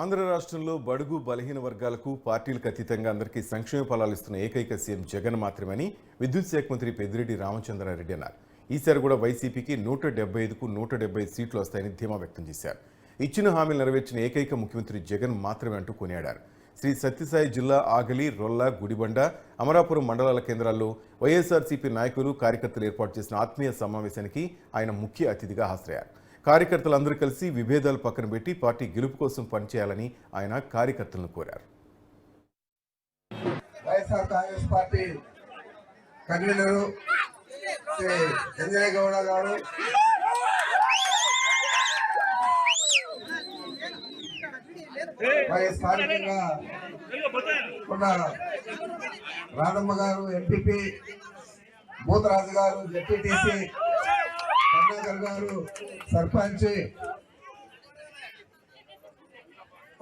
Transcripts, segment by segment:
ఆంధ్ర రాష్ట్రంలో బడుగు బలహీన వర్గాలకు పార్టీలకు అతీతంగా అందరికీ సంక్షేమ ఫలాలు ఇస్తున్న ఏకైక సీఎం జగన్ మాత్రమని విద్యుత్ శాఖ మంత్రి పెద్దిరెడ్డి రామచంద్రారెడ్డి అన్నారు. ఈసారి కూడా వైసీపీకి నూట డెబ్బై ఐదుకు నూట డెబ్బై సీట్లు వస్తాయని ధీమా వ్యక్తం చేశారు. ఇచ్చిన హామీలు నెరవేర్చిన ఏకైక ముఖ్యమంత్రి జగన్ మాత్రమే అంటూ కొనియాడారు. శ్రీ సత్యసాయి జిల్లా ఆగలి రొల్ల గుడిబండ అమరాపురం మండలాల కేంద్రాల్లో వైఎస్ఆర్సీపీ నాయకులు కార్యకర్తలు ఏర్పాటు చేసిన ఆత్మీయ సమావేశానికి ఆయన ముఖ్య అతిథిగా హాజరయ్యారు. కార్యకర్తలందరూ కలిసి విభేదాలు పక్కన పెట్టి పార్టీ గెలుపు కోసం పనిచేయాలని ఆయన కార్యకర్తలను కోరారు. YSR Congress party convenor Shri Sanjay Gowda గారు. మరి స్థానికంగా ఉన్న రాధమ్మ గారు ఎంపీపీ భూతరాజు గారు జడ్పీటీసీ కరుణాకర్ గారు సర్పంచ్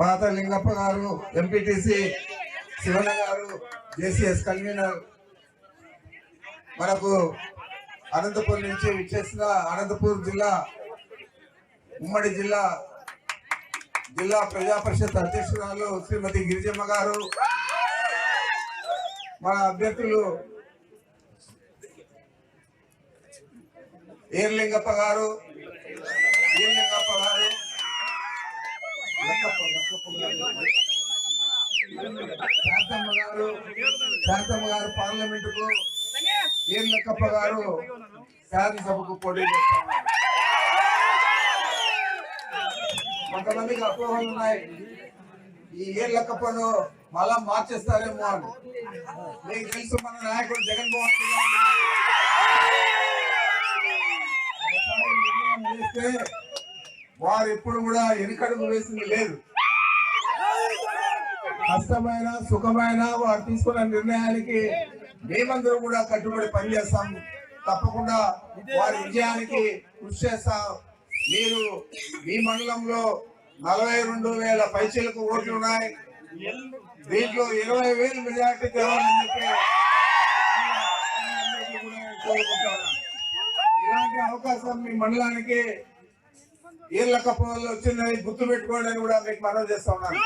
పాత లింగప్ప గారు ఎంపీటీసీ శివన్న గారు జేసీఎస్ కన్వీనర్. మనకు అనంతపూర్ నుంచి విచ్చేసిన అనంతపూర్ జిల్లా ఉమ్మడి జిల్లా జిల్లా ప్రజా పరిషత్ అధ్యక్షురాలు శ్రీమతి గిరిజమ్మ గారు. మన అభ్యర్థులు ఏర్లింగప్ప గారు? గారు? లక్కప్ప, గారు. శాంతమ్మ గారు శాంతమ్మ గారు పార్లమెంట్కు ఏర్లక్కప్ప గారు? శాసనసభకు పోటీ చేస్తున్నారు. కొంతమందికి అపోహలు ఉన్నాయి. ఈ ఏర్లక్కప్పను మళ్ళా మార్చేస్తారేమో అని. మీకు తెలుసు మన నాయకుడు జగన్మోహన్ రెడ్డి చేస్తే వారు ఎప్పుడు కూడా వెనుకడుగు వేసింది లేదు. కష్టమైన సుఖమైన వారు తీసుకున్న నిర్ణయానికి మేమందరూ కూడా కట్టుబడి పనిచేస్తాం తప్పకుండా వారి విజయానికి కృషి చేస్తాం. మీరు మీ మండలంలో నలభై రెండు వేల పైసలకు ఓట్లు ఉన్నాయి. దీంట్లో ఇరవై వేలు మెజార్టీ తేవాలని చెప్పి అవకాశం మీ మండలానికి ఈర్లకపోవల్లో వచ్చిందని గుర్తు పెట్టుకోవడానికి కూడా మీకు మనం చేస్తా ఉన్నాను.